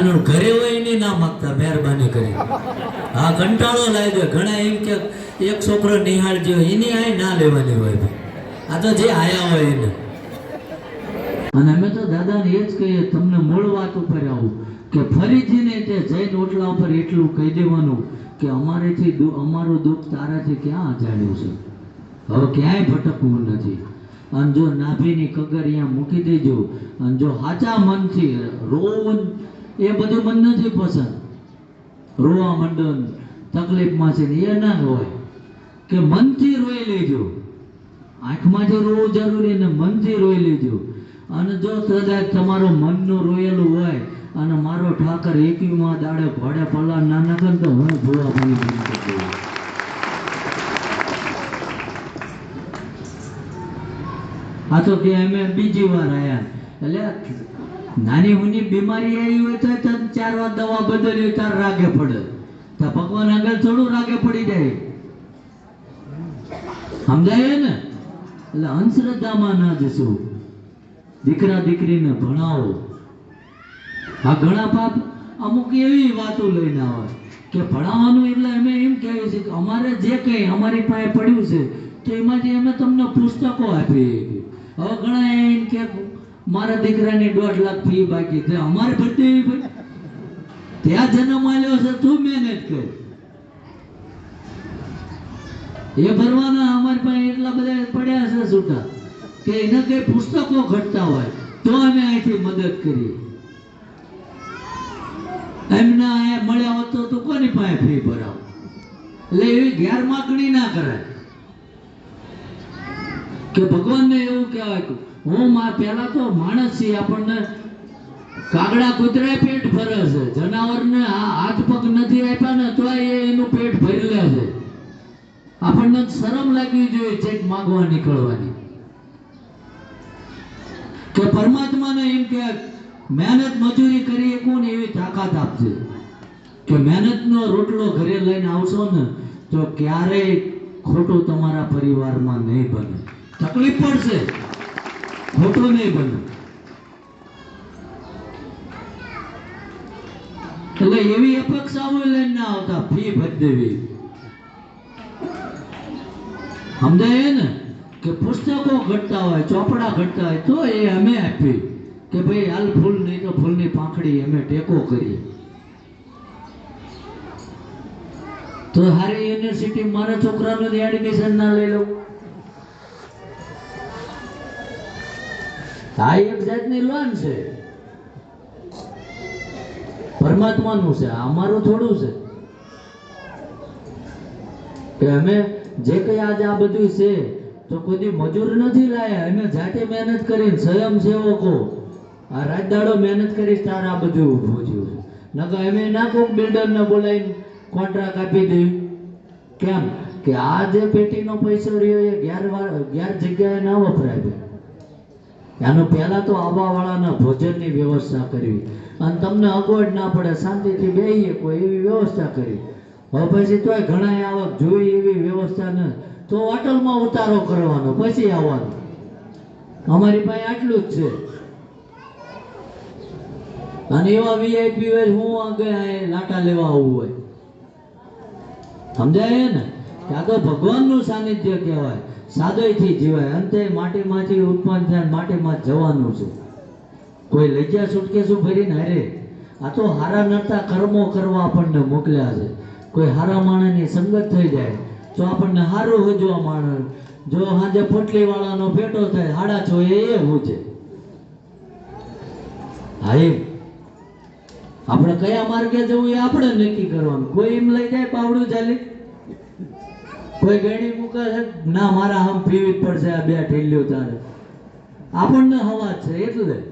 અને ઘરે હોય એને ના માગતા, મહેરબાની કરી. હા કંટાળો લાગે ઘણા એમ કે એક છોકરો નિહાળ જેવો એની આય ના લેવાની હોય ભાઈ. આ તો જે આયા હોય એને. અને અમે તો દાદાને એ જ કહીએ, તમને મૂળ વાત ઉપર આવું. કે ફરીથી ને તે જૈન ઓટલા ઉપર એટલું કહી દેવાનું કે અમારેથી અમારું દુઃખ તારાથી ક્યાં અજાડ્યું છે? હવે ક્યાંય ભટકવું નથી. અને જો નાભીની કગર અહીંયા મૂકી દેજો, અને જો સાચા મનથી રોવું એ બધું મન નથી પસંદ રોવા મંડન તકલીફમાં છે એ ના હોય. કે મનથી રોઈ લેજો. આંખમાંથી રોવું જરૂરી ને મનથી રોઈ લેજો. અને જો કદાચ તમારું મનનું રોયેલું હોય અને મારો ઠાકર એકવીમાં દાડે ભોડે પલ્લા ના નાખે તો હું ભૂવા બની શકું. આ તો કે અમે બીજી વાર આયા. એટલે નાની હુની બીમારી આવી હોય તો તને ચાર વાર દવા બદલી તાર રાગે પડે. તો ભગવાન આગળ થોડું રાગે પડી જાય. સમજાય ને? એટલે અંધશ્રદ્ધામાં ના જશું. દીકરા દીકરીને ભણાવો. આ ઘણા પાપ અમુક એવી વાતો લઈને આવે કે ભણાવવાનું એટલે અમે એમ કહીએ છીએ કે અમારે જે કંઈ અમારી પાસે પડ્યું છે, તો એમાંથી અમે તમને પુસ્તકો આપીએ. હવે ઘણા એમ કે મારા દીકરાની દોઢ લાખ ફી બાકી છે. અમારે ભરતી ભાઈ. ત્યાં જન્મ આવ્યો છે, તું મહેનત કર. એ ભરવાના અમારી પાસે એટલા બધા પડ્યા છે છૂટા કે એને કઈ પુસ્તકો ઘટતા હોય તો અમે અહીંથી મદદ કરીએ. એમના અહીંયા મળ્યા હોત તો કોની પાસે ફી ભરાવ? એટલે એવી ગેરમાગણી ના કરાય. કે ભગવાનને એવું કહેવાય હું મા પહેલા તો માણસ છીએ આપણને કાગડા કૂતરાય પેટ ભરે છે. જનાવરને હાથ પગ નથી આપ્યા ને તો એ એનું પેટ ભરી લે છે. આપણને શરમ લાગવી જોઈએ ચેક માગવા નીકળવાની. કે પરમાત્માને એમ કે મહેનત મજૂરી કરીએ કોને એવી તાકાત આપશે કે મહેનતનો રોટલો ઘરે લઈને આવશો ને, તો ક્યારેય ખોટું તમારા પરિવારમાં નહીં બને. તકલીફ પડશે ખોટું નહીં બને એટલે એવી અપેક્ષાઓ લઈને ના આવતા ફી ભરી દેવી સમજાય ને કે પુસ્તકો ઘટતા હોય ચોપડા ઘટતા હોય તો એ અમે આપી કે ભાઈ હાલ ફૂલ નહીં તો ફૂલની પાંખડી અમે ટેકો કરીએ તો હારી યુનિવર્સિટી મારા છોકરાનું એડમિશન ના લઈ લઉં આ એક જાતની લોન છે. પરમાત્માનું છે, અમારું થોડું છે. કે અમે જે કઈ આજે આ બધું છે, તો કોઈ મજૂર નથી લાયા. અમે જાતે મહેનત કરીને સ્વયંસેવકો આ રાત દાડો મહેનત કરી તાર આ બધું ઊભું થયું નકર અમે ના બિલ્ડર બિલ્ડરને બોલાવીને કોન્ટ્રાક્ટ આપી દઈએ કેમ? કે આ જે પેટીનો પૈસો રહ્યો એ વાર અગિયાર જગ્યાએ ના વપરાય. એનું પહેલા તો આવવાવાળાના ભોજનની વ્યવસ્થા કરવી. અને તમને અગવડ ના પડે, શાંતિથી બેહીએ કોઈ એવી વ્યવસ્થા કરી. હવે પછી તોય ઘણા આવક જોઈ એવી વ્યવસ્થા ન તો હોટલમાં ઉતારો કરવાનો, પછી આવવાનો. અમારી પાસે આટલું જ છે. અને એવા વીઆઈપી હોય હું આગળ લાટા લેવા આવવું હોય. સમજાય ને? કે આગળ ભગવાનનું સાનિધ્ય કહેવાય. સાદોયથી જીવાય. અંતે માટીમાંથી ઉત્પન્ન થાય, માટીમાં જવાનું છે. કોઈ છૂટકેશું સુટકેસું ભરીને હારે આ તો હારા નડતા કર્મો કરવા આપણને મોકલ્યા છે. કોઈ હારા માણસની સંગત થઈ જાય, તો આપણને હારું હજવા માણસ જો હાજે પોટલી વાળાનો ભેટો થાય, હાડા છો, એ હું છે. હા, એમ. આપણે કયા માર્ગે જવું એ આપણે નક્કી કરવાનું. કોઈ એમ લઈ જાય, પાવડું ચાલી કોઈ ગેડી મૂકે છે? ના, મારા આમ પીવી જ પડશે આ બે ઠેલ્યો તારે. આપણને હવા છે, એટલે